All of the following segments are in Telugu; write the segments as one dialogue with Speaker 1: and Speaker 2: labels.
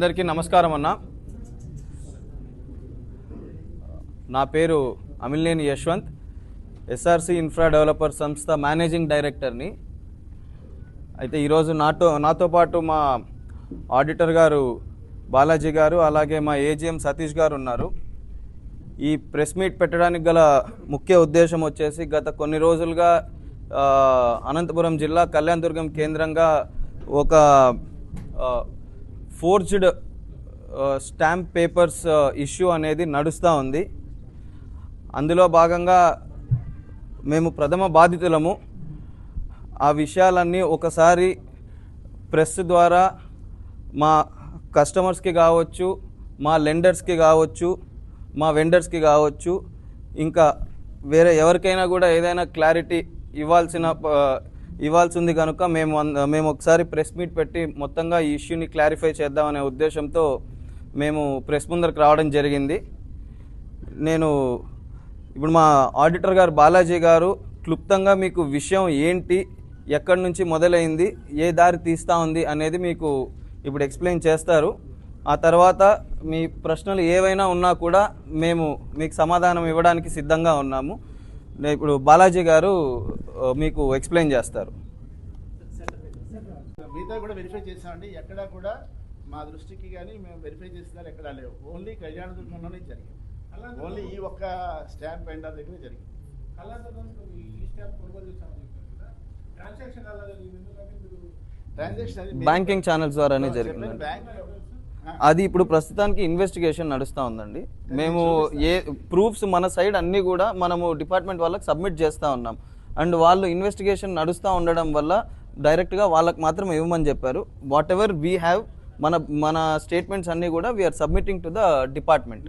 Speaker 1: అందరికీ నమస్కారం అన్న. నా పేరు Amilneni Yashwant SRC infra developer సంస్థ మేనేజింగ్ డైరెక్టర్ని. అయితే ఈరోజు నాతో నాతో పాటు మా ఆడిటర్ గారు బాలాజీ గారు అలాగే మా ఏజిఎం సతీష్ గారు ఉన్నారు. ఈ ప్రెస్ మీట్ పెట్టడానికి గల ముఖ్య ఉద్దేశం వచ్చేసి గత కొన్ని రోజులుగా అనంతపురం జిల్లా కళ్యాణదుర్గం కేంద్రంగా ఒక ఫోర్జ్డ్ స్టాంప్ పేపర్స్ ఇష్యూ అనేది నడుస్తూ ఉంది. అందులో భాగంగా మేము ప్రథమ బాధితులము. ఆ విషయాలన్నీ ఒకసారి ప్రెస్ ద్వారా మా కస్టమర్స్కి కావచ్చు మా లెండర్స్కి కావచ్చు మా వెండర్స్కి కావచ్చు ఇంకా వేరే ఎవరికైనా కూడా ఏదైనా క్లారిటీ ఇవ్వాల్సిన ఇవ్వాల్సి ఉంది కనుక మేము అంద- మేము ఒకసారి ప్రెస్ మీట్ పెట్టి మొత్తంగా ఈ ఇష్యూని క్లారిఫై చేద్దామనే ఉద్దేశంతో మేము ప్రెస్ ముందరకు రావడం జరిగింది. నేను ఇప్పుడు మా ఆడిటర్ గారు బాలాజీ గారు క్లుప్తంగా మీకు విషయం ఏంటి ఎక్కడి నుంచి మొదలైంది ఏ దారి తీస్తూ ఉంది అనేది మీకు ఇప్పుడు ఎక్స్ప్లెయిన్ చేస్తారు. ఆ తర్వాత మీ ప్రశ్నలు ఏవైనా ఉన్నా కూడా మేము మీకు సమాధానం ఇవ్వడానికి సిద్ధంగా ఉన్నాము. ఇప్పుడు బాలాజీ గారు మీకు ఎక్స్ప్లెయిన్ చేస్తారు.
Speaker 2: మిగతా కూడా వెరిఫై చేసామండి ఎక్కడా కూడా మా దృష్టికి కానీ మేము వెరిఫై చేసిన ఎక్కడా లేవు. ఓన్లీ కళ్యాణదుర్గంలోనే జరిగింది. ఓన్లీ ఈ ఒక్క స్టాంప్ వెండర్ దగ్గర జరిగింది. ట్రాన్సాక్షన్ అది
Speaker 1: బ్యాంకింగ్ ఛానల్స్ ద్వారానే
Speaker 2: ఆ,
Speaker 1: అది ఇప్పుడు ప్రస్తుతానికి ఇన్వెస్టిగేషన్ నడుస్తూ ఉందండి. మేము ఏ ప్రూఫ్స్ మన సైడ్ అన్నీ కూడా మనము డిపార్ట్మెంట్ వాళ్ళకి సబ్మిట్ చేస్తూ ఉన్నాం. అండ్ వాళ్ళు ఇన్వెస్టిగేషన్ నడుస్తూ ఉండడం వల్ల డైరెక్ట్గా వాళ్ళకి మాత్రం ఇవ్వమని చెప్పారు. వాట్ ఎవర్ వీ హ్యావ్ మన మన స్టేట్మెంట్స్ అన్నీ కూడా we are submitting to the department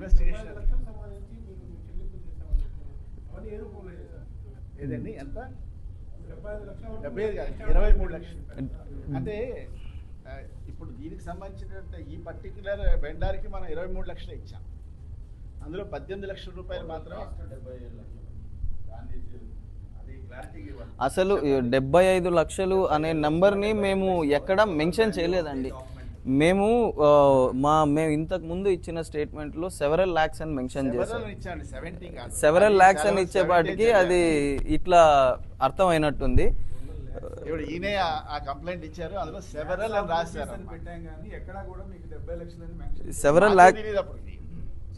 Speaker 2: అంటే ఇప్పుడు దీనికి సంబంధించిన ఈ పర్టికులర్ వెండార్కి మనం ఇరవై మూడు లక్షలు ఇచ్చాం. అందులో పద్దెనిమిది లక్షల రూపాయలు మాత్రమే
Speaker 1: అసలు డెబ్బై ఐదు లక్షలు అనే నెంబర్ని మేము ఎక్కడ మెన్షన్ చేయలేదండి. మేము మా మేము ఇంతకు ముందు ఇచ్చిన స్టేట్మెంట్లో సెవెరల్ ల్యాక్స్ అని మెన్షన్ చేశాం. సెవెరల్ ల్యాక్స్ అని ఇచ్చేపాటికి
Speaker 2: 70
Speaker 1: అది ఇట్లా అర్థమైనట్టుంది.
Speaker 2: ఇప్పుడు ఈయనే ఆ- కంప్లైంట్ ఇచ్చారు. అందులో సెవెరల్ అని రాశారు
Speaker 3: అని పెట్టాం కానీ ఎక్కడా కూడా మీకు డెబ్బై లక్షలని మెన్షన్
Speaker 1: సెవెరల్.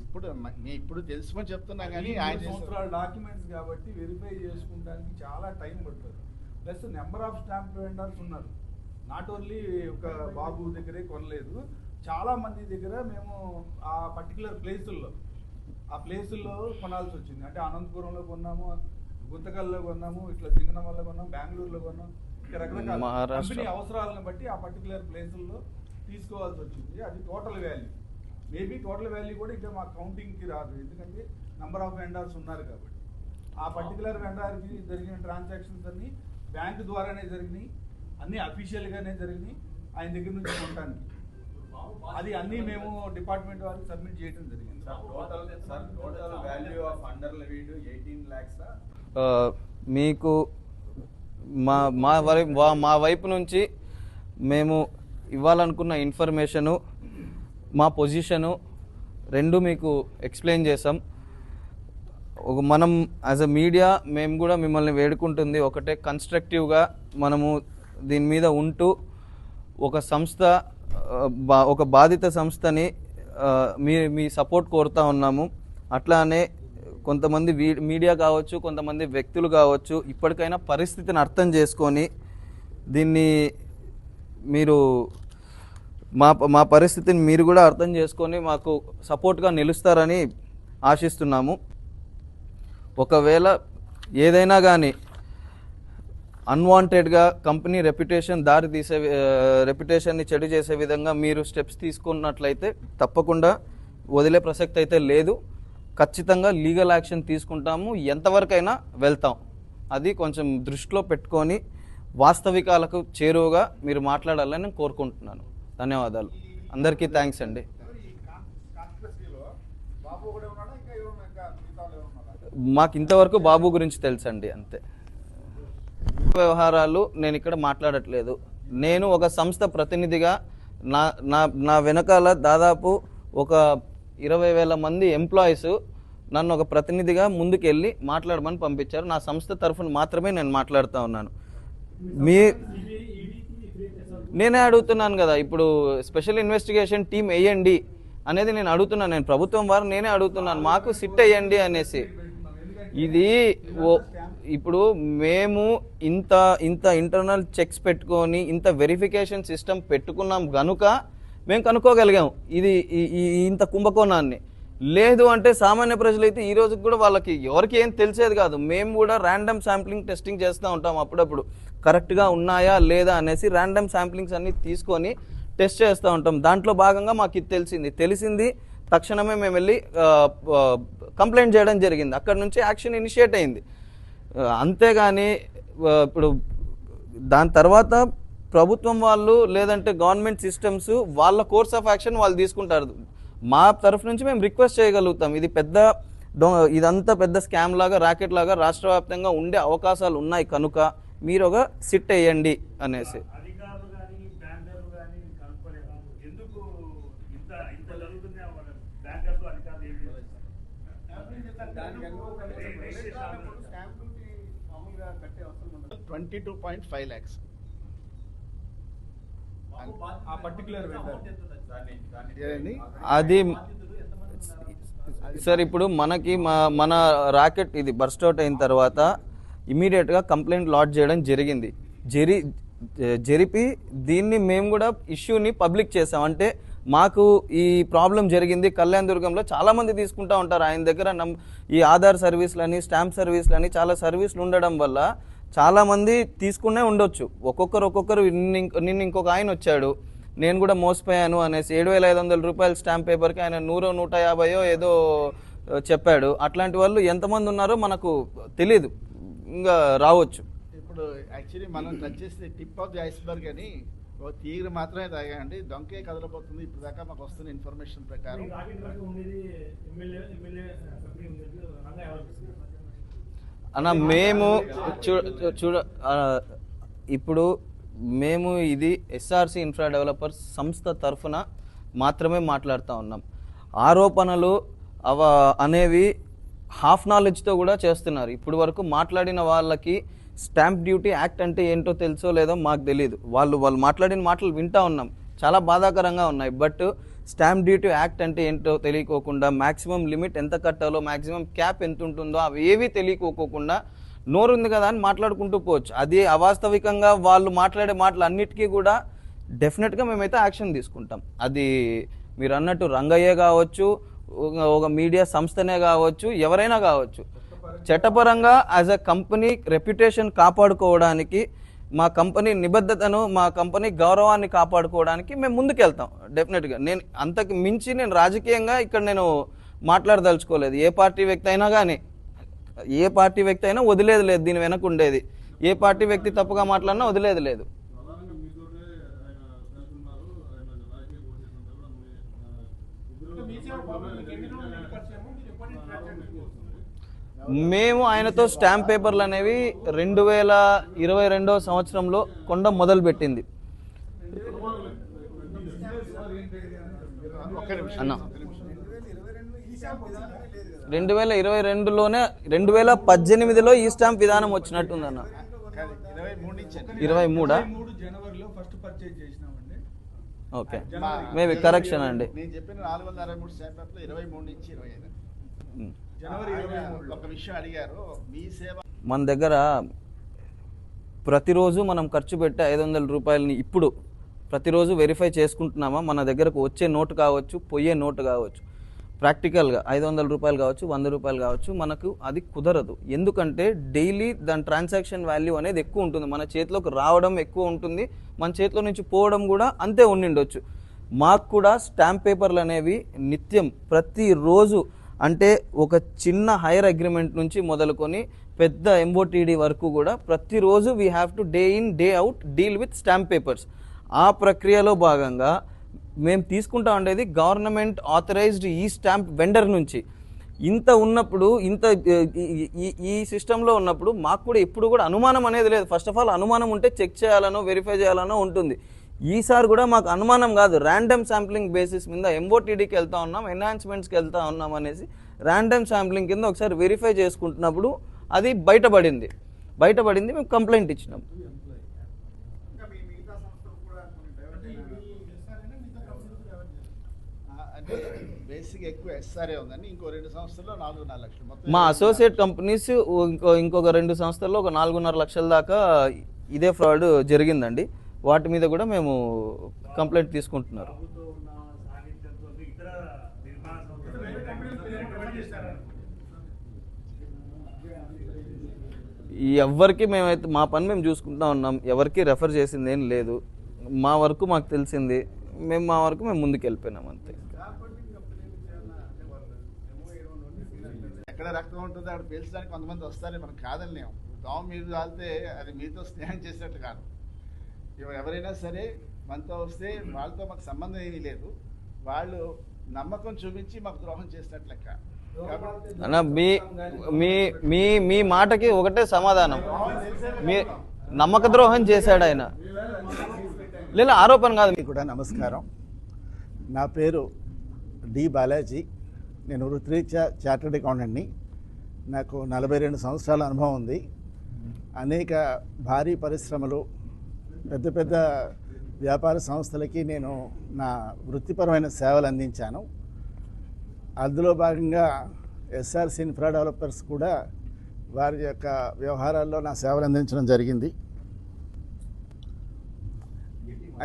Speaker 2: ఇప్పుడు నేను ఇప్పుడు తెలుసుకొని చెప్తున్నా కానీ ఆయన
Speaker 3: సంవత్సరాల డాక్యుమెంట్స్ కాబట్టి వెరిఫై చేసుకుంటానికి చాలా టైం పడుతుంది. Plus number of stamp vendors ఉన్నారు. నాట్ ఓన్లీ ఒక బాబు దగ్గరే కొనలేదు చాలా మంది దగ్గర మేము ఆ పర్టికులర్ ప్లేసుల్లో ఆ ప్లేసుల్లో కొనాల్సి వచ్చింది. అంటే అనంతపురంలో కొన్నాము గుంతకల్లో కొన్నాము ఇట్లా సింగనమల్లో కొన్నాం బెంగళూరులో కొన్నాం ఇక రకరకాల
Speaker 1: మహారాష్ట్ర.
Speaker 3: అవసరాలను బట్టి ఆ పర్టికులర్ ప్లేసుల్లో తీసుకోవాల్సి వచ్చింది. అది total value maybe total value కూడా ఇక్కడ మా కౌంటింగ్కి రాదు. ఎందుకంటే నంబర్ ఆఫ్ వెండర్స్ ఉన్నారు కాబట్టి. ఆ పర్టికులర్ వెండర్కి జరిగిన ట్రాన్సాక్షన్స్ అన్ని బ్యాంక్ ద్వారానే జరిగినాయి. అన్ని అఫీషియల్గానే జరిగినాయి. ఆయన దగ్గర నుంచి కొనడానికి అది అన్నీ మేము డిపార్ట్మెంట్ వారికి సబ్మిట్ చేయడం జరిగింది.
Speaker 4: Total sir total value of under levied eighteen lakhs
Speaker 1: ఆ, మీకు మా మా వై మా వైపు నుంచి మేము ఇవ్వాలనుకున్న ఇన్ఫర్మేషను మా పొజిషను రెండు మీకు ఎక్స్ప్లెయిన్ చేసాం ఒక మనం యాజ్ అ మీడియా మేము కూడా మిమ్మల్ని వేడుకుంటుంది. ఒకటే కన్స్ట్రక్టివ్గా మనము దీని మీద ఉంటూ ఒక సంస్థ బా ఒక బాధిత సంస్థని మీ మీ సపోర్ట్ కోరుతా ఉన్నాము. అట్లానే కొంతమంది మీడియా కావచ్చు కొంతమంది వ్యక్తులు కావచ్చు ఇప్పటికైనా పరిస్థితిని అర్థం చేసుకొని దీన్ని మీరు మా మా పరిస్థితిని మీరు కూడా అర్థం చేసుకొని మాకు సపోర్ట్గా నిలుస్తారని ఆశిస్తున్నాము. ఒకవేళ ఏదైనా కానీ అన్వాంటెడ్గా కంపెనీ రెప్యుటేషన్ దారి తీసే రెప్యుటేషన్ని చెడు చేసే విధంగా మీరు స్టెప్స్ తీసుకున్నట్లయితే తప్పకుండా వదిలే ప్రసక్తి అయితే లేదు. ఖచ్చితంగా లీగల్ యాక్షన్ తీసుకుంటాము. ఎంతవరకైనా వెళ్తాం. అది కొంచెం దృష్టిలో పెట్టుకొని వాస్తవికాలకు చేరువగా మీరు మాట్లాడాలని నేను కోరుకుంటున్నాను. ధన్యవాదాలు. అందరికీ థ్యాంక్స్ అండి. మాకు ఇంతవరకు బాబు గురించి తెలుసండి అంతే. వ్యవహారాలు నేను ఇక్కడ మాట్లాడట్లేదు. నేను ఒక సంస్థ ప్రతినిధిగా నా నా నా వెనకాల దాదాపు ఒక ఇరవై వేల మంది ఎంప్లాయీస్ నన్ను ఒక ప్రతినిధిగా ముందుకెళ్ళి మాట్లాడమని పంపించారు. నా సంస్థ తరఫున మాత్రమే నేను మాట్లాడుతూ ఉన్నాను. మీ నేనే అడుగుతున్నాను కదా ఇప్పుడు స్పెషల్ ఇన్వెస్టిగేషన్ టీం వేయండి అనేది నేను అడుగుతున్నాను. నేను ప్రభుత్వం వారు నేనే అడుగుతున్నాను. మాకు సిట్ వేయండి అనేసి. ఇది ఓ ఇప్పుడు మేము ఇంత ఇంత ఇంటర్నల్ చెక్స్ పెట్టుకొని ఇంత వెరిఫికేషన్ సిస్టమ్ పెట్టుకున్నాం గనుక మేము కనుక్కోగలిగాం. ఇది ఇంత కుంభకోణాన్ని. లేదు అంటే సామాన్య ప్రజలైతే ఈ రోజుకి కూడా వాళ్ళకి ఎవరికి ఏం తెలిసేది కాదు. మేము కూడా ర్యాండమ్ శాంప్లింగ్ టెస్టింగ్ చేస్తూ ఉంటాం అప్పుడప్పుడు. కరెక్ట్గా ఉన్నాయా లేదా అనేసి ర్యాండమ్ శాంప్లింగ్స్ అన్ని తీసుకొని టెస్ట్ చేస్తూ ఉంటాం. దాంట్లో భాగంగా మాకు ఇది తెలిసింది. తెలిసింది తక్షణమే మేము వెళ్ళి కంప్లైంట్ చేయడం జరిగింది. అక్కడ నుంచి యాక్షన్ ఇనిషియేట్ అయింది. అంతేగాని ఇప్పుడు దాని తర్వాత ప్రభుత్వం వాళ్ళు లేదంటే గవర్నమెంట్ సిస్టమ్స్ వాళ్ళ కోర్స్ ఆఫ్ యాక్షన్ వాళ్ళు తీసుకుంటారు. మా తరఫు నుంచి మేము రిక్వెస్ట్ చేయగలుగుతాం. ఇది పెద్ద డొ ఇదంతా పెద్ద స్కామ్ లాగా రాకెట్ లాగా రాష్ట్ర వ్యాప్తంగా ఉండే అవకాశాలు ఉన్నాయి కనుక మీరు ఒక సిట్ వేయండి అనేసి.
Speaker 2: Twenty two point five lakhs
Speaker 3: ఆ పర్టికులర్ వెండర్
Speaker 2: ఏదండి
Speaker 1: అది సార్ ఇప్పుడు మనకి మా మన రాకెట్ ఇది బర్స్ట్ అవుట్ అయిన తర్వాత ఇమీడియట్గా కంప్లైంట్ లాడ్జ్ చేయడం జరిగింది. జరి జరిపి దీన్ని మేము కూడా ఇష్యూని పబ్లిక్ చేసాం. అంటే మాకు ఈ ప్రాబ్లం జరిగింది. కళ్యాణ్ దుర్గంలో చాలామంది తీసుకుంటా ఉంటారు. ఆయన దగ్గర నమ్ ఈ ఆధార్ సర్వీసులని స్టాంప్ సర్వీసులని చాలా సర్వీసులు ఉండడం వల్ల చాలామంది తీసుకునే ఉండొచ్చు. ఒక్కొక్కరు ఒక్కొక్కరు నిన్న ఇంక- నిన్న ఇంకొక ఆయన వచ్చాడు. నేను కూడా మోసపోయాను అనేసి ఏడు వేల ఐదు వందల రూపాయల స్టాంప్ పేపర్కి ఆయన నూరో నూట యాభైయో ఏదో చెప్పాడు. అట్లాంటి వాళ్ళు ఎంతమంది ఉన్నారో మనకు తెలియదు ఇంకా రావచ్చు.
Speaker 2: ఇప్పుడు యాక్చువల్లీ మనం టచ్ చేస్తే టిప్ ఆఫ్ ది ఐస్బర్గ్ అని ఒక తీగ మాత్రమే తాగాయండి దొంకే కదలబోతుంది. ఇప్పుడు దాకా మాకు వస్తున్న ఇన్ఫర్మేషన్ ప్రకారం.
Speaker 1: అన్న మేము చూ చూ- చూడ ఇప్పుడు మేము ఇది ఎస్ఆర్సి ఇన్ఫ్రా డెవలపర్స్ సంస్థ తరఫున మాత్రమే మాట్లాడుతూ ఉన్నాం. ఆరోపణలు అవ అనేవి హాఫ్ నాలెడ్జ్తో కూడా చేస్తున్నారు. ఇప్పుడు వరకు మాట్లాడిన వాళ్ళకి స్టాంప్ డ్యూటీ యాక్ట్ అంటే ఏంటో తెలుసో లేదో మాకు తెలియదు వాళ్ళు వాళ్ళు మాట్లాడిన మాటలు వింటా ఉన్నాం. చాలా బాధాకరంగా ఉన్నాయి. బట్ స్టాంప్ డ్యూటీ యాక్ట్ అంటే ఏంటో తెలియకోకుండా మాక్సిమం లిమిట్ ఎంత కట్టాలో మాక్సిమం క్యాప్ ఎంత ఉంటుందో అవి ఏవీ తెలియకోకుండా నోరు ఉంది కదా అని మాట్లాడుకుంటూ పోవచ్చు. అది అవాస్తవికంగా వాళ్ళు మాట్లాడే మాటలు అన్నిటికీ కూడా డెఫినెట్గా మేమైతే యాక్షన్ తీసుకుంటాం. అది మీరు అన్నట్టు రంగయ్యే కావచ్చు ఒక- ఒక మీడియా సంస్థనే కావచ్చు ఎవరైనా కావచ్చు. చట్టపరంగా యాజ్ అ కంపెనీ రెప్యుటేషన్ కాపాడుకోవడానికి మా కంపెనీ నిబద్ధతను మా కంపెనీ గౌరవాన్ని కాపాడుకోవడానికి మేము ముందుకెళ్తాం. డెఫినెట్గా నేను అంతకు మించి నేను రాజకీయంగా ఇక్కడ నేను మాట్లాడదలుచుకోలేదు. ఏ పార్టీ వ్యక్తి అయినా కానీ ఏ పార్టీ వ్యక్తి అయినా వదిలేదు లేదు దీని వెనక ఉండేది. ఏ పార్టీ వ్యక్తి తప్పుగా మాట్లాడినా వదిలేదు లేదు
Speaker 5: ప్రధానంగా మీతోటే ఆయన స్నేహితున్నారు ఆయన రాజకీయ పోటీ చేస్తుంటారు ఇద్దరు
Speaker 3: మీ సేవ బాబు మీకు ఎన్ని రోజులు మీకు పరిచయము? మీరు ఎప్పటి నుంచి పరిచయం మీకు?
Speaker 1: మేము ఆయనతో స్టాంప్ పేపర్లు అనేవి రెండు వేల ఇరవై రెండవ సంవత్సరంలో కొండ మొదలుపెట్టింది. అన్న.
Speaker 2: నిమిషం.
Speaker 1: రెండు వేల ఇరవై రెండులోనే రెండు వేల పద్దెనిమిదిలో ఈ స్టాంప్ విధానం వచ్చినట్టుందన్న
Speaker 2: కాదు, ఇరవై మూడు?
Speaker 1: ఓకే. మేబీ కరెక్షన్ అండి.
Speaker 2: నేను చెప్పిన నాలుగు వందల అరవై మూడు శాంపుల్ ఇరవై మూడు నుంచి ఇరవై ఐదు. ఒక విషయం అడిగారు మీ సేవ
Speaker 1: మన దగ్గర ప్రతిరోజు మనం ఖర్చు పెట్టే ఐదు వందల రూపాయలని ఇప్పుడు ప్రతిరోజు వెరిఫై చేసుకుంటున్నామా? మన దగ్గరకు వచ్చే నోటు కావచ్చు పోయే నోటు కావచ్చు. ప్రాక్టికల్గా ఐదు వందల రూపాయలు కావచ్చు వంద రూపాయలు కావచ్చు మనకు అది కుదరదు. ఎందుకంటే డైలీ దాని ట్రాన్సాక్షన్ వాల్యూ అనేది ఎక్కువ ఉంటుంది. మన చేతిలోకి రావడం ఎక్కువ ఉంటుంది. మన చేతిలో నుంచి పోవడం కూడా అంతే ఉండిండొచ్చు మాకు కూడా స్టాంప్ పేపర్లు అనేవి నిత్యం ప్రతిరోజు అంటే ఒక చిన్న హైయర్ అగ్రిమెంట్ నుంచి మొదలుకొని పెద్ద ఎంఓటీడీ వరకు కూడా ప్రతిరోజు we have to day in day out deal with stamp papers ఆ ప్రక్రియలో భాగంగా మేము తీసుకుంటా ఉండేది గవర్నమెంట్ ఆథరైజ్డ్ ఈ స్టాంప్ వెండర్ నుంచి. ఇంత ఉన్నప్పుడు ఇంత ఈ- ఈ- ఈ సిస్టంలో ఉన్నప్పుడు మాకు కూడా ఎప్పుడు కూడా అనుమానం అనేది లేదు. ఫస్ట్ ఆఫ్ ఆల్ అనుమానం ఉంటే చెక్ చేయాలనో వెరిఫై చేయాలనో ఉంటుంది. ఈసారి కూడా మాకు అనుమానం కాదు. ర్యాండమ్ శాంప్లింగ్ బేసిస్ మీద ఎంఓటీడీకి వెళ్తా ఉన్నాం ఎన్హాన్స్మెంట్స్కి వెళ్తా ఉన్నాం అనేసి ర్యాండమ్ శాంప్లింగ్ కింద ఒకసారి వెరిఫై చేసుకుంటున్నప్పుడు అది బయటపడింది. బయటపడింది మేము కంప్లైంట్ ఇచ్చినాం. మా అసోసియేట్ కంపెనీస్ ఇంకో ఇంకొక రెండు సంస్థల్లో ఒక నాలుగున్నర లక్షల దాకా ఇదే ఫ్రాడ్ జరిగిందండి. వాటి మీద కూడా మేము కంప్లైంట్ తీసుకుంటున్నారు. ఎవరికి మేమైతే మా పని మేము చూసుకుంటా ఉన్నాం. ఎవరికి రెఫర్ చేసింది ఏం లేదు. మా వరకు మాకు తెలిసింది. మేము మా వరకు మేము ముందుకు వెళ్ళిపోయినాం అంతే.
Speaker 2: ఎక్కడ రక్తం ఉంటుందో అక్కడ పీల్చడానికి కొంతమంది వస్తారని మనం కాదని లేము దోమ మీరు కాలితే అది మీతో స్నేహం చేసినట్లు కాదు. ఎవరైనా సరే మనతో వస్తే వాళ్ళతో మాకు సంబంధం ఏమీ లేదు. వాళ్ళు నమ్మకం చూపించి మాకు ద్రోహం చేసినట్లు లెక్క.
Speaker 1: అన్న మీ మీ మీ మీ మాటకి ఒకటే సమాధానం. మీ నమ్మక ద్రోహం చేశాడు ఆయన. లేదా ఆరోపణ కాదు.
Speaker 2: అందరికీ కూడా నమస్కారం. నా పేరు డి బాలాజీ. నేను వృత్తిరీత్యా చార్టర్డ్ అకౌంటెంట్ని. నాకు నలభై రెండు సంవత్సరాల అనుభవం ఉంది. అనేక భారీ పరిశ్రమలు పెద్ద పెద్ద వ్యాపార సంస్థలకి నేను నా వృత్తిపరమైన సేవలు అందించాను. అందులో భాగంగా ఎస్ఆర్సి ఇన్ఫ్రా డెవలపర్స్ కూడా వారి యొక్క వ్యవహారాల్లో నా సేవలు అందించడం జరిగింది.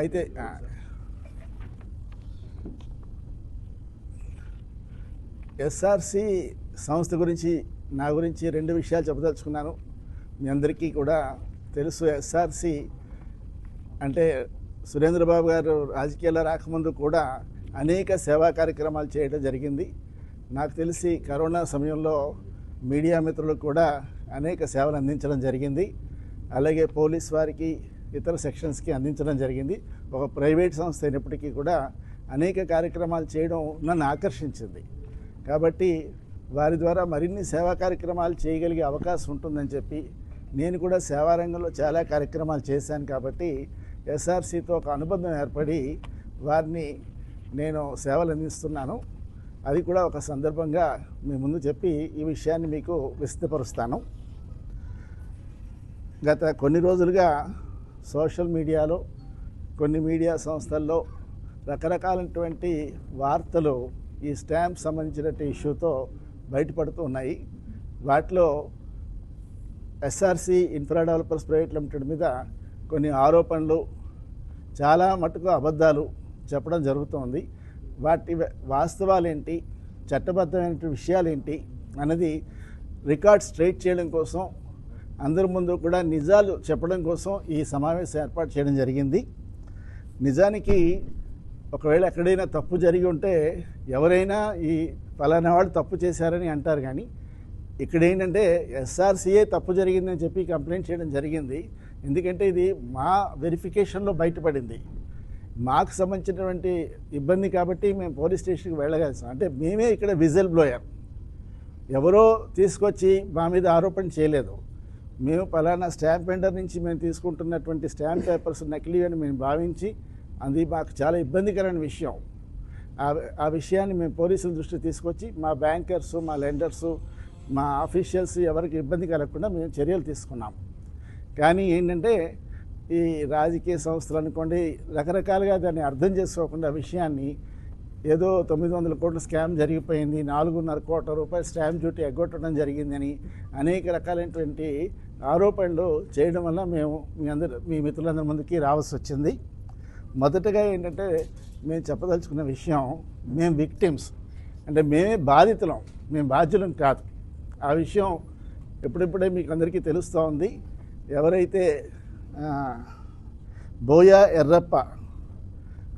Speaker 2: అయితే ఎస్ఆర్సి సంస్థ గురించి నా గురించి రెండు విషయాలు చెప్పదలుచుకున్నాను. మీ అందరికీ కూడా తెలుసు ఎస్ఆర్సి అంటే సురేంద్రబాబు గారు రాజకీయాల్లో రాకముందు కూడా అనేక సేవా కార్యక్రమాలు చేయడం జరిగింది. నాకు తెలిసి కరోనా సమయంలో మీడియా మిత్రులకు కూడా అనేక సేవలు అందించడం జరిగింది. అలాగే పోలీస్ వారికి ఇతర సెక్షన్స్కి అందించడం జరిగింది. ఒక ప్రైవేట్ సంస్థ అయినప్పటికీ కూడా అనేక కార్యక్రమాలు చేయడం నన్ను ఆకర్షించింది. కాబట్టి వారి ద్వారా మరిన్ని సేవా కార్యక్రమాలు చేయగలిగే అవకాశం ఉంటుందని చెప్పి నేను కూడా సేవారంగంలో చాలా కార్యక్రమాలు చేశాను కాబట్టి ఎస్ఆర్సీతో ఒక అనుబంధం ఏర్పడి వారిని నేను సేవలు అందిస్తున్నాను. అది కూడా ఒక సందర్భంగా మీ ముందు చెప్పి ఈ విషయాన్ని మీకు విస్తపరుస్తాను గత కొన్ని రోజులుగా సోషల్ మీడియాలో కొన్ని మీడియా సంస్థల్లో రకరకాలైనటువంటి వార్తలు ఈ స్టాంప్ సంబంధించినటువంటి ఇష్యూతో బయటపడుతూ ఉన్నాయి. వాటిలో SRC Infra Developers Private Limited మీద కొన్ని ఆరోపణలు చాలా మటుకు అబద్ధాలు చెప్పడం జరుగుతోంది. వాటి వాస్తవాలేంటి? చట్టబద్ధమైన విషయాలేంటి? అన్నది రికార్డ్ స్ట్రైట్ చేయడం కోసం అందరి ముందు కూడా నిజాలు చెప్పడం కోసం ఈ సమావేశం ఏర్పాటు చేయడం జరిగింది. నిజానికి ఒకవేళ ఎక్కడైనా తప్పు జరిగి ఉంటే ఎవరైనా ఈ ఫలానా వాళ్ళు తప్పు చేశారని అంటారు కానీ ఇక్కడ ఏంటంటే ఎస్ఆర్సీఏ తప్పు జరిగిందని చెప్పి కంప్లైంట్ చేయడం జరిగింది. ఎందుకంటే ఇది మా వెరిఫికేషన్లో బయటపడింది. మాకు సంబంధించినటువంటి ఇబ్బంది కాబట్టి మేము పోలీస్ స్టేషన్కి వెళ్ళగలిసాం అంటే మేమే ఇక్కడ విజిల్ బ్లోయర్ ఎవరో తీసుకొచ్చి మా మీద ఆరోపణ చేయలేదు. మేము పలానా స్టాంప్ వెండర్ నుంచి మేము తీసుకుంటున్నటువంటి స్టాంప్ పేపర్స్ నకిలీ అని మేము భావించి అది మాకు చాలా ఇబ్బందికరమైన విషయం. ఆ ఆ విషయాన్ని మేము పోలీసుల దృష్టికి తీసుకొచ్చి మా బ్యాంకర్స్ మా లెండర్స్ మా ఆఫీషియల్స్ ఎవరికి ఇబ్బంది కలగకుండా మేము చర్యలు తీసుకున్నాం. కానీ ఏంటంటే ఈ రాజకీయ సంస్థలు అనుకోండి రకరకాలుగా దాన్ని అర్థం చేసుకోకుండా విషయాన్ని ఏదో తొమ్మిది వందల కోట్ల స్కామ్ జరిగిపోయింది నాలుగున్నర కోట్ల రూపాయలు స్టాంప్ డ్యూటీ ఎగ్గొట్టడం జరిగిందని అనేక రకాలైనటువంటి ఆరోపణలు చేయడం వల్ల మేము మీ అందరు మీ మిత్రులందరి ముందుకి రావాల్సి వచ్చింది. మొదటగా ఏంటంటే మేము చెప్పదలుచుకున్న విషయం మేము విక్టిమ్స్ అంటే మేమే బాధితులం మేము బాధ్యులం కాదు. ఆ విషయం ఎప్పుడెప్పుడే మీకు అందరికీ తెలుస్తూ ఉంది ఎవరైతే ఆ, బోయా ఎర్రప్ప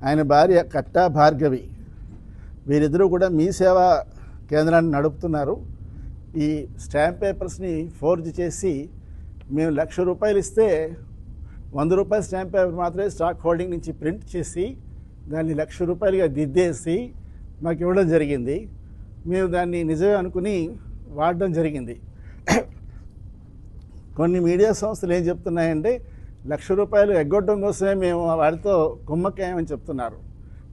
Speaker 2: ఆయన భార్య కట్టా భార్గవి వీరిద్దరూ కూడా మీ సేవా కేంద్రాన్ని నడుపుతున్నారు. ఈ స్టాంప్ పేపర్స్ని ఫోర్జ్ చేసి మేము లక్ష రూపాయలు ఇస్తే వంద రూపాయల స్టాంప్ పేపర్ మాత్రమే స్టాక్ హోల్డింగ్ నుంచి ప్రింట్ చేసి దాన్ని లక్ష రూపాయలుగా దిద్దేసి మాకు ఇవ్వడం జరిగింది. మేము దాన్ని నిజమే అనుకుని వాడడం జరిగింది. కొన్ని మీడియా సంస్థలు ఏం చెప్తున్నాయంటే లక్ష రూపాయలు ఎగ్గొట్టడం కోసమే మేము వాడితో కుమ్మక్కాయమని చెప్తున్నారు.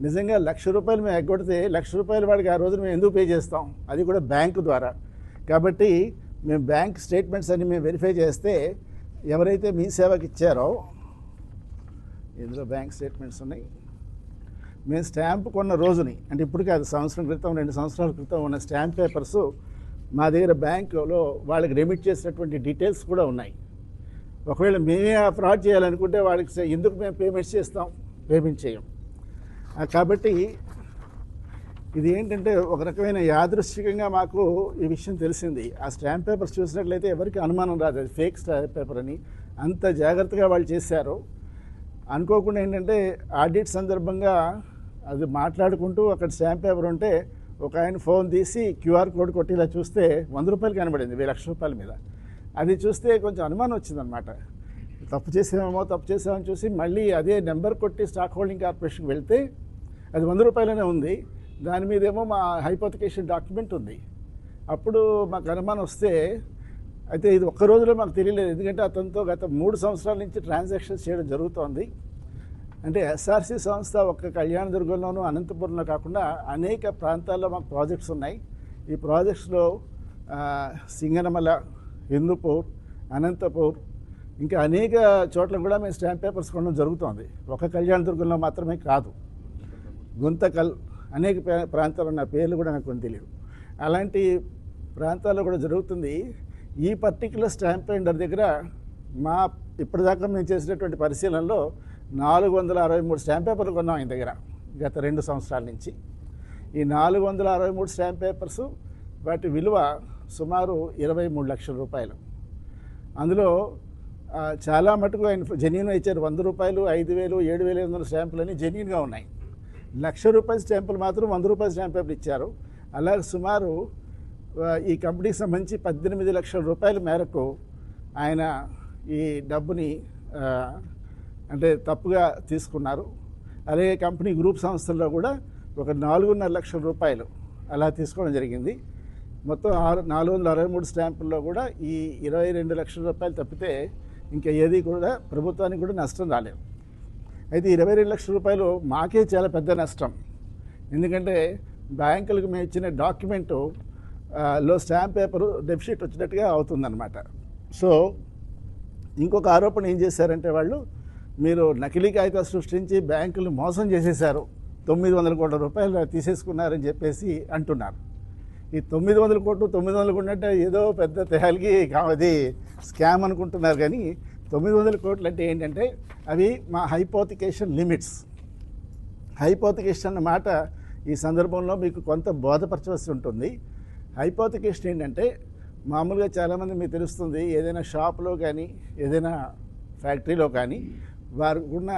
Speaker 2: నిజంగా లక్ష రూపాయలు మేము ఎగ్గొడితే లక్ష రూపాయలు వాడికి ఆ రోజు మేము ఎందుకు పే చేస్తాం? అది కూడా బ్యాంకు ద్వారా. కాబట్టి మేము బ్యాంక్ స్టేట్మెంట్స్ అన్ని మేము వెరిఫై చేస్తే ఎవరైతే మీ సేవకి ఇచ్చారో ఇందులో బ్యాంక్ స్టేట్మెంట్స్ ఉన్నాయి. మేము స్టాంప్ కొన్న రోజుని అంటే ఇప్పుడు కాదు సంవత్సరం క్రితం రెండు సంవత్సరాల క్రితం ఉన్న స్టాంప్ పేపర్స్ మా దగ్గర బ్యాంకులో వాళ్ళకి రెమిట్ చేసినటువంటి డీటెయిల్స్ కూడా ఉన్నాయి. ఒకవేళ మేమే ఆ ఫ్రాడ్ చేయాలనుకుంటే వాళ్ళకి ఎందుకు మేము పేమెంట్స్ చేస్తాం? పేమెంట్ చేయం. కాబట్టి ఇది ఏంటంటే ఒక రకమైన యాదృశ్చికంగా మాకు ఈ విషయం తెలిసింది. ఆ స్టాంప్ పేపర్స్ చూసినట్లయితే ఎవరికి అనుమానం రాదు. అది ఫేక్ స్టాంప్ పేపర్ అని. అంత జాగ్రత్తగా వాళ్ళు చేశారు. అనుకోకుండా ఏంటంటే ఆడిట్ సందర్భంగా అది మాట్లాడుకుంటూ అక్కడ స్టాంప్ పేపర్ ఉంటే ఒక ఆయన ఫోన్ తీసి క్యూఆర్ కోడ్ కొట్టి ఇలా చూస్తే వంద రూపాయలు కనబడింది వెయ్యి లక్ష రూపాయల మీద. అది చూస్తే కొంచెం అనుమానం వచ్చిందనమాట తప్పు చేసామేమో తప్పు చేసామని చూసి మళ్ళీ అదే నెంబర్ కొట్టి స్టాక్ హోల్డింగ్ కార్పొరేషన్కి వెళ్తే అది వంద రూపాయలనే ఉంది. దాని మీదేమో మా హైపోతికేషన్ డాక్యుమెంట్ ఉంది. అప్పుడు మాకు అనుమానం వస్తే అయితే ఇది ఒక్క రోజులో మాకు తెలియలేదు. ఎందుకంటే అతనితో గత మూడు సంవత్సరాల నుంచి ట్రాన్సాక్షన్స్ చేయడం జరుగుతోంది. అంటే ఎస్ఆర్సి సంస్థ ఒక కళ్యాణదుర్గంలోనూ అనంతపురంలో కాకుండా అనేక ప్రాంతాల్లో మాకు ప్రాజెక్ట్స్ ఉన్నాయి. ఈ ప్రాజెక్ట్స్లో సింగనమల హిందూపూర్ అనంతపూర్ ఇంకా అనేక చోట్ల కూడా మేము స్టాంప్ పేపర్స్ కొనడం జరుగుతోంది. ఒక కళ్యాణదుర్గంలో మాత్రమే కాదు. గుంతకల్ అనేక ప్రా- ప్రాంతాలు ఉన్న పేర్లు కూడా నాకు కొన్ని తెలియదు అలాంటి ప్రాంతాల్లో కూడా జరుగుతుంది. ఈ పర్టికులర్ స్టాంప్ పెయిండర్ దగ్గర మా ఇప్పటిదాకా మేము చేసినటువంటి పరిశీలనలో నాలుగు వందల అరవై మూడు స్టాంప్ పేపర్లు కొన్నాం ఆయన దగ్గర గత రెండు సంవత్సరాల నుంచి. ఈ నాలుగు వందల అరవై మూడు స్టాంప్ పేపర్స్ వాటి విలువ సుమారు ఇరవై మూడు లక్షల రూపాయలు. అందులో చాలా మటుకు ఆయన జెన్యున్ ఇచ్చారు. వంద రూపాయలు ఐదు వేలు ఏడు వేల ఐదు వందల స్టాంపులు అన్నీ జెన్యున్గా ఉన్నాయి. లక్ష రూపాయల స్టాంపులు మాత్రం వంద రూపాయల స్టాంప్ పేపర్ ఇచ్చారు. అలాగే సుమారు ఈ కంపెనీకి సంబంధించి పద్దెనిమిది లక్షల రూపాయల మేరకు ఆయన ఈ డబ్బుని అంటే తప్పుగా తీసుకున్నారు. అలాగే కంపెనీ గ్రూప్ సంస్థల్లో కూడా ఒక నాలుగున్నర లక్షల రూపాయలు అలా తీసుకోవడం జరిగింది. మొత్తం ఆరు నాలుగు వందల అరవై మూడు స్టాంపుల్లో కూడా ఈ ఇరవై రెండు లక్షల రూపాయలు తప్పితే ఇంకా ఏది కూడా ప్రభుత్వానికి కూడా నష్టం రాలేదు. అయితే ఇరవై రెండు లక్షల రూపాయలు మాకే చాలా పెద్ద నష్టం. ఎందుకంటే బ్యాంకులకు మేము ఇచ్చిన డాక్యుమెంటు లో స్టాంప్ పేపరు డెఫిషిట్ వచ్చినట్టుగా అవుతుందన్నమాట. సో ఇంకొక ఆరోపణ ఏం చేశారంటే వాళ్ళు మీరు నకిలీ కాగితాలు సృష్టించి బ్యాంకులు మోసం చేసేశారు. తొమ్మిది వందల కోట్ల రూపాయలు తీసేసుకున్నారని చెప్పేసి అంటున్నారు. ఈ తొమ్మిది వందల కోట్లు తొమ్మిది వందల కోట్లు అంటే ఏదో పెద్ద తేలికి అది స్కామ్ అనుకుంటున్నారు కానీ తొమ్మిది వందల కోట్లు అంటే ఏంటంటే అవి మా హైపోతికేషన్ లిమిట్స్. హైపోతికేషన్ అన్న మాట ఈ సందర్భంలో మీకు కొంత బోధపరచవలసి ఉంటుంది. హైపోతికేషన్ ఏంటంటే మామూలుగా చాలామంది మీకు తెలుస్తుంది ఏదైనా షాప్లో కానీ ఏదైనా ఫ్యాక్టరీలో కానీ వారికి ఉన్న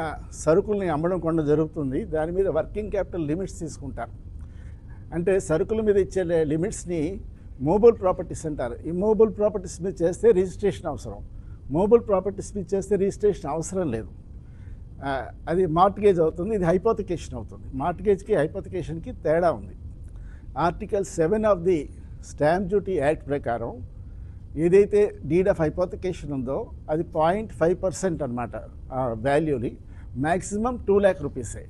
Speaker 2: సరుకుల్ని అమ్మడం కొండ జరుగుతుంది. దాని మీద వర్కింగ్ క్యాపిటల్ లిమిట్స్ తీసుకుంటారు. అంటే సరుకుల మీద ఇచ్చే లిమిట్స్ని మోబుల్ ప్రాపర్టీస్ అంటారు. ఈ మోబైల్ ప్రాపర్టీస్ మీద చేస్తే రిజిస్ట్రేషన్ అవసరం. మోబైల్ ప్రాపర్టీస్ మీద చేస్తే రిజిస్ట్రేషన్ అవసరం లేదు. అది మార్టిగేజ్ అవుతుంది ఇది హైపోతికేషన్ అవుతుంది. మార్టిగేజ్కి హైపోతికేషన్కి తేడా ఉంది. Article seven of the stamp duty act ప్రకారం ఏదైతే డీడ్ ఆఫ్ హైపోతికేషన్ ఉందో అది పాయింట్ ఫైవ్ పర్సెంట్ అనమాట ఆ వాల్యూని. మ్యాక్సిమం టూ ల్యాక్ రూపీసే.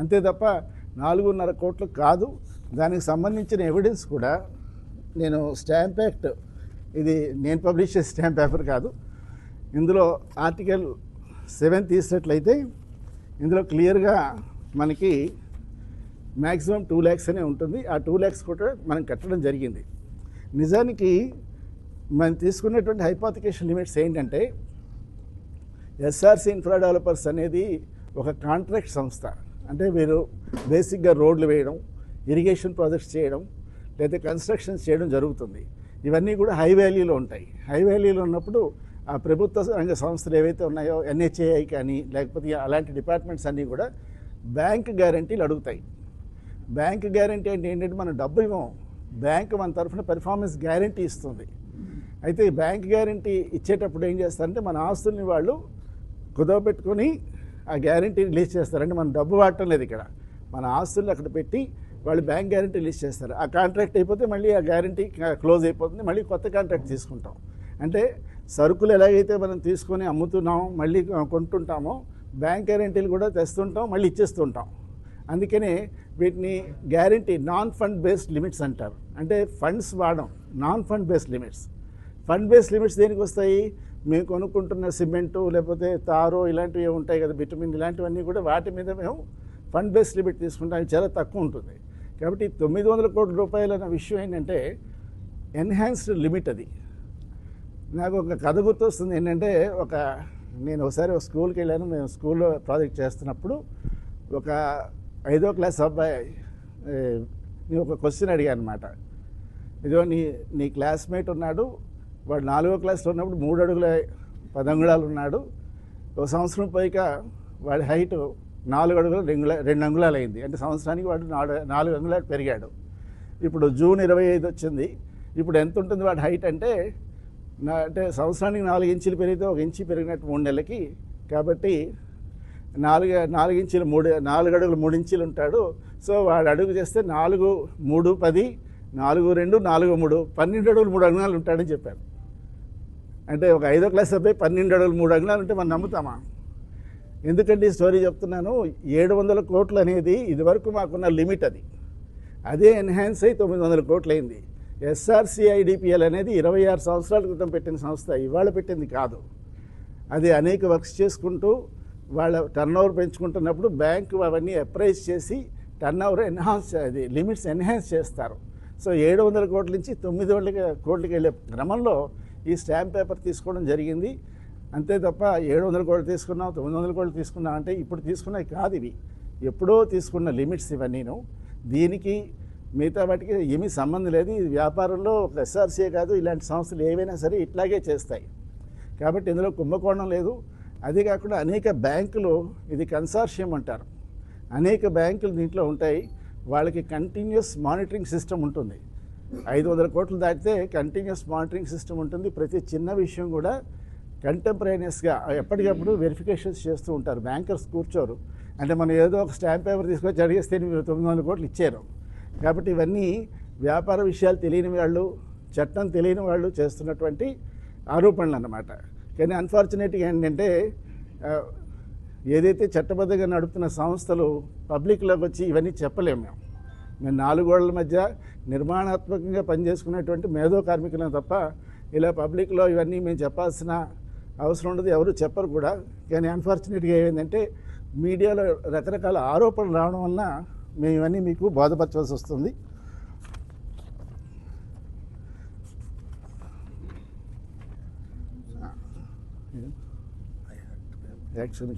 Speaker 2: అంతే తప్ప నాలుగున్నర కోట్లు కాదు. దానికి సంబంధించిన ఎవిడెన్స్ కూడా నేను స్టాంప్ యాక్ట్ ఇది నేను పబ్లిష్ చేసే స్టాంప్ పేపర్ కాదు. ఇందులో ఆర్టికల్ సెవెన్ తీసినట్లయితే ఇందులో క్లియర్గా మనకి మ్యాక్సిమం టూ ల్యాక్స్ అనే ఉంటుంది. ఆ టూ ల్యాక్స్ కూడా మనం కట్టడం జరిగింది. నిజానికి మనం తీసుకున్నటువంటి హైపోతికేషన్ లిమిట్స్ ఏంటంటే ఎస్ఆర్సి ఇన్ఫ్రా డెవలపర్స్ అనేది ఒక కాంట్రాక్ట్ సంస్థ. అంటే వీరు బేసిక్గా రోడ్లు వేయడం ఇరిగేషన్ ప్రాజెక్ట్స్ చేయడం లేదా కన్స్ట్రక్షన్స్ చేయడం జరుగుతుంది. ఇవన్నీ కూడా హై వాల్యూలో ఉంటాయి. హై వాల్యూలో ఉన్నప్పుడు ఆ ప్రభుత్వ రంగ సంస్థలు ఏవైతే ఉన్నాయో ఎన్హెచ్ఏఐ కానీ లేకపోతే అలాంటి డిపార్ట్మెంట్స్ అన్నీ కూడా బ్యాంక్ గ్యారంటీలు అడుగుతాయి. బ్యాంక్ గ్యారంటీ అంటే ఏంటంటే మనం డబ్బు ఇవ్వం బ్యాంక్ మన తరఫున పెర్ఫార్మెన్స్ గ్యారంటీ ఇస్తుంది. అయితే ఈ బ్యాంక్ గ్యారంటీ ఇచ్చేటప్పుడు ఏం చేస్తారంటే మన ఆస్తుల్ని వాళ్ళు కుదవపెట్టుకొని ఆ గ్యారంటీ రిలీజ్ చేస్తారంటే మనం డబ్బు వాడటం లేదు ఇక్కడ. మన ఆస్తుల్ని అక్కడ పెట్టి వాళ్ళు బ్యాంక్ గ్యారంటీ రిలీజ్ చేస్తారు. ఆ కాంట్రాక్ట్ అయిపోతే మళ్ళీ ఆ గ్యారంటీ క్లోజ్ అయిపోతుంది. మళ్ళీ కొత్త కాంట్రాక్ట్ తీసుకుంటాం. అంటే సరుకులు ఎలాగైతే మనం తీసుకొని అమ్ముతున్నామో మళ్ళీ కొంటుంటామో బ్యాంక్ గ్యారంటీలు కూడా తెస్తుంటాం మళ్ళీ ఇచ్చేస్తుంటాం. అందుకనే వీటిని guarantee non fund based limits అంటారు. అంటే ఫండ్స్ వాడడం non fund based limits. Fund base limits దేనికి వస్తాయి? మేము కొనుక్కుంటున్న సిమెంటు లేకపోతే తారు ఇలాంటివి ఉంటాయి కదా బిటమిన్ ఇలాంటివన్నీ కూడా వాటి మీద మేము ఫండ్ బేస్ లిమిట్ తీసుకుంటాం అవి చాలా తక్కువ ఉంటుంది. కాబట్టి తొమ్మిది వందల కోట్ల రూపాయలు అన్న విషయం ఏంటంటే ఎన్హాన్స్డ్ లిమిట్ అది. నాకు ఒక కథ గుర్తొస్తుంది ఏంటంటే ఒక నేను ఒకసారి ఒక స్కూల్కి వెళ్ళాను. మేము స్కూల్లో ప్రాజెక్ట్ చేస్తున్నప్పుడు ఒక ఐదో క్లాస్ అబ్బాయి నేను ఒక క్వశ్చన్ అడిగాను అనమాట ఇదో నీ నీ క్లాస్మేట్ ఉన్నాడు వాడు నాలుగో క్లాస్లో ఉన్నప్పుడు మూడు అడుగుల పది అంగుళాలు ఉన్నాడు. ఒక సంవత్సరం పైగా వాడి హైట్ నాలుగు అడుగులు రెండు రెండు అంగుళాలు అయింది అంటే సంవత్సరానికి వాడు నాలుగు నాలుగు అంగుళాలు పెరిగాడు. ఇప్పుడు జూన్ ఇరవై ఐదు వచ్చింది. ఇప్పుడు ఎంత ఉంటుంది వాడి హైట్ అంటే నా అంటే సంవత్సరానికి నాలుగు ఇంచులు పెరిగితే ఒక ఇంచు పెరిగినట్టు మూడు నెలలకి. కాబట్టి నాలుగు నాలుగు ఇంచులు మూడు నాలుగు అడుగులు మూడు ఇంచులు ఉంటాడు. సో వాడు అడుగు చేస్తే నాలుగు మూడు పది నాలుగు రెండు నాలుగు మూడు పన్నెండు అడుగులు మూడు అంగుళాలు ఉంటాడని చెప్పారు. అంటే ఒక ఐదో క్లాస్ అబ్బాయి పన్నెండు అడుగులు మూడు అంగుళాలు ఉంటే మనం నమ్ముతామా? ఎందుకంటే ఈ స్టోరీ చెప్తున్నాను ఏడు వందల కోట్లు అనేది ఇదివరకు మాకున్న లిమిట్ అది. అదే ఎన్హాన్స్ అయి తొమ్మిది వందల కోట్లు అయింది. ఎస్ఆర్సిఐడిపిఎల్ అనేది ఇరవై ఆరు సంవత్సరాల క్రితం పెట్టిన సంస్థ ఇవాళ పెట్టింది కాదు. అది అనేక వర్క్స్ చేసుకుంటూ వాళ్ళ టర్న్ ఓవర్ పెంచుకుంటున్నప్పుడు బ్యాంకు అవన్నీ అప్రైజ్ చేసి టర్న్ ఓవర్ ఎన్హాన్స్ అది లిమిట్స్ ఎన్హాన్స్ చేస్తారు. సో ఏడు వందల కోట్ల నుంచి తొమ్మిది వందల కోట్లకి వెళ్ళే క్రమంలో ఈ స్టాంప్ పేపర్ తీసుకోవడం జరిగింది. అంతే తప్ప ఏడు వందల కోట్లు తీసుకున్నాం తొమ్మిది వందల కోట్లు తీసుకున్నాం అంటే ఇప్పుడు తీసుకున్నవి కాదు ఇవి. ఎప్పుడో తీసుకున్న లిమిట్స్ ఇవన్నీను. దీనికి మిగతా వాటికి ఏమీ సంబంధం లేదు. ఇది వ్యాపారంలో ఎస్ఆర్సీఏ కాదు ఇలాంటి సంస్థలు ఏవైనా సరే ఇట్లాగే చేస్తాయి. కాబట్టి ఇందులో కుంభకోణం లేదు. అదే కాకుండా అనేక బ్యాంకులు ఇది కన్సార్షియం అంటారు. అనేక బ్యాంకులు దీంట్లో ఉంటాయి. వాళ్ళకి కంటిన్యూస్ మానిటరింగ్ సిస్టమ్ ఉంటుంది. ఐదు వందల కోట్లు దాటితే కంటిన్యూస్ మానిటరింగ్ సిస్టమ్ ఉంటుంది. ప్రతి చిన్న విషయం కూడా కంటెంపరేనియస్గా ఎప్పటికప్పుడు వెరిఫికేషన్స్ చేస్తూ ఉంటారు. బ్యాంకర్స్ కూర్చోరు. అంటే మనం ఏదో ఒక స్టాంప్ పేపర్ తీసుకొచ్చి అడిగేస్తే మీరు తొమ్మిది వందల కోట్లు ఇచ్చారు కాబట్టి ఇవన్నీ వ్యాపార విషయాలు తెలియని వాళ్ళు చట్టం తెలియని వాళ్ళు చేస్తున్నటువంటి ఆరోపణలు అన్నమాట. కానీ అన్ఫార్చునేట్గా ఏంటంటే ఏదైతే చట్టబద్ధంగా నడుపుతున్న సంస్థలు పబ్లిక్లోకి వచ్చి ఇవన్నీ చెప్పలేము మేము. మేము నాలుగు గోడల మధ్య నిర్మాణాత్మకంగా పనిచేసుకునేటువంటి మేధో కార్మికులం తప్ప ఇలా పబ్లిక్లో ఇవన్నీ మేము చెప్పాల్సిన అవసరం ఉండదు ఎవరు చెప్పరు కూడా. కానీ అన్ఫార్చునేట్గా ఏమైందంటే మీడియాలో రకరకాల ఆరోపణలు రావడం వలన మేము ఇవన్నీ మీకు బోధపరచవలసి వస్తుంది. యాక్షన్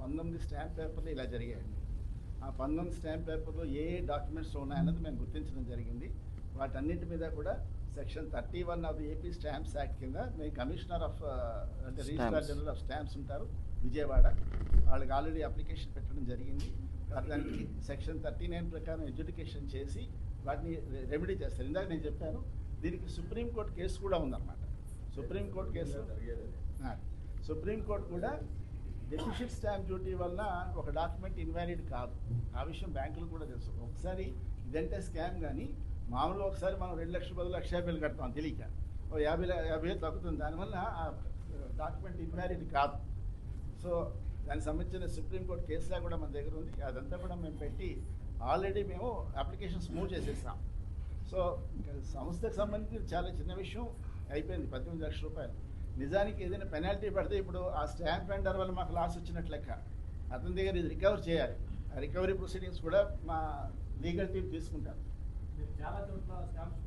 Speaker 2: పంతొమ్మిది స్టాంప్ పేపర్లు ఇలా జరిగాయండి. ఆ పంతొమ్మిది స్టాంప్ పేపర్లో ఏ ఏ డాక్యుమెంట్స్ ఉన్నాయన్నది మేము గుర్తించడం జరిగింది. వాటన్నిటి మీద కూడా section thirty one of the AP stamps act కింద మేము కమిషనర్ ఆఫ్ అంటే రిజిస్ట్రార్. జనరల్ ఆఫ్ స్టాంప్స్ ఉంటారు విజయవాడ. వాళ్ళకి ఆల్రెడీ అప్లికేషన్ పెట్టడం జరిగింది. దానికి సెక్షన్ థర్టీ నైన్ ప్రకారం ఎడ్యుకేషన్ చేసి వాటిని రెమెడీ చేస్తారు. ఇందాక నేను చెప్పాను దీనికి సుప్రీంకోర్టు కేసు కూడా ఉందన్నమాట. Supreme court case. Supreme court కూడా డెఫిషిట్ స్టాంప్ డ్యూటీ వల్ల ఒక డాక్యుమెంట్ ఇన్వాలిడ్ కాదు. ఆ విషయం బ్యాంకులు కూడా తెలుసు. ఒకసారి ఇదంటే స్కామ్ కానీ మామూలుగా ఒకసారి మనం రెండు లక్షల బదులు లక్ష యాభై కడతాం తెలియక. ఓ యాభై యాభై వేలు తగ్గుతుంది. దానివల్ల ఆ డాక్యుమెంట్ ఇన్వాలిడ్ కాదు. సో దానికి సంబంధించిన సుప్రీంకోర్టు కేసులా కూడా మన దగ్గర ఉంది. అదంతా కూడా మేము పెట్టి ఆల్రెడీ మేము అప్లికేషన్స్ మూవ్ చేసేసాం. సో సంస్థకు సంబంధించి చాలా చిన్న విషయం. అయిపోయింది. పద్దెనిమిది లక్షల రూపాయలు. నిజానికి ఏదైనా పెనాల్టీ పడితే ఇప్పుడు ఆ స్టాంప్ వెండర్ వల్ల మాకు లాస్ వచ్చినట్లు లెక్క. అతని దగ్గర ఇది రికవర్ చేయాలి. ఆ రికవరీ ప్రొసీడింగ్స్ కూడా మా లీగల్ టీం తీసుకుంటారు.
Speaker 6: చాలా చోట్ల స్టాంప్స్